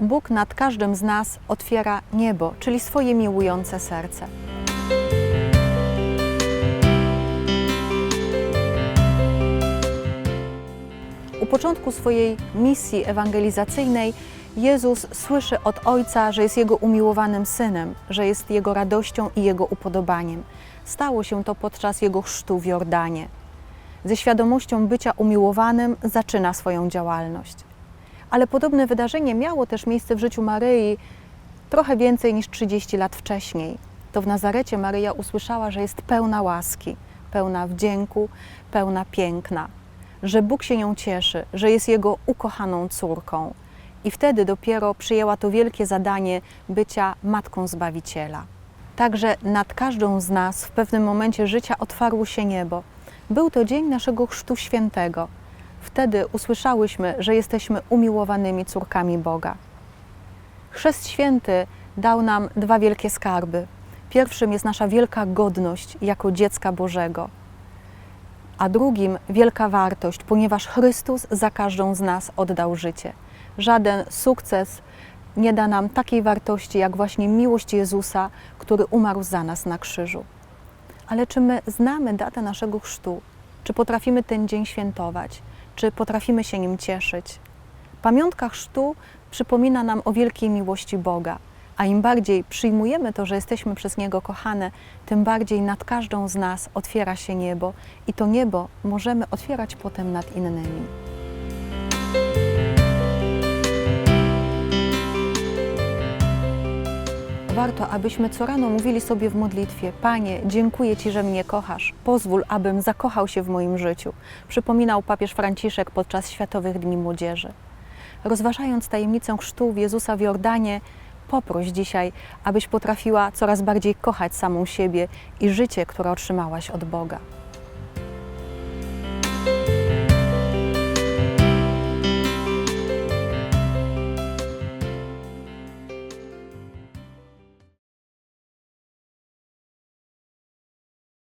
Bóg nad każdym z nas otwiera niebo, czyli swoje miłujące serce. U początku swojej misji ewangelizacyjnej Jezus słyszy od Ojca, że jest Jego umiłowanym synem, że jest Jego radością i Jego upodobaniem. Stało się to podczas Jego chrztu w Jordanie. Ze świadomością bycia umiłowanym zaczyna swoją działalność. Ale podobne wydarzenie miało też miejsce w życiu Maryi trochę więcej niż 30 lat wcześniej. To w Nazarecie Maryja usłyszała, że jest pełna łaski, pełna wdzięku, pełna piękna, że Bóg się nią cieszy, że jest Jego ukochaną córką. I wtedy dopiero przyjęła to wielkie zadanie bycia matką Zbawiciela. Także nad każdą z nas w pewnym momencie życia otwarło się niebo. Był to dzień naszego Chrztu Świętego. Wtedy usłyszałyśmy, że jesteśmy umiłowanymi córkami Boga. Chrzest Święty dał nam dwa wielkie skarby. Pierwszym jest nasza wielka godność jako dziecka Bożego, a drugim wielka wartość, ponieważ Chrystus za każdą z nas oddał życie. Żaden sukces nie da nam takiej wartości, jak właśnie miłość Jezusa, który umarł za nas na krzyżu. Ale czy my znamy datę naszego chrztu? Czy potrafimy ten dzień świętować? Czy potrafimy się nim cieszyć? Pamiątka chrztu przypomina nam o wielkiej miłości Boga, a im bardziej przyjmujemy to, że jesteśmy przez Niego kochane, tym bardziej nad każdą z nas otwiera się niebo i to niebo możemy otwierać potem nad innymi. Warto, abyśmy co rano mówili sobie w modlitwie: Panie, dziękuję Ci, że mnie kochasz. Pozwól, abym zakochał się w moim życiu. Przypominał papież Franciszek podczas Światowych Dni Młodzieży. Rozważając tajemnicę chrztu Jezusa w Jordanie, poproś dzisiaj, abyś potrafiła coraz bardziej kochać samą siebie i życie, które otrzymałaś od Boga.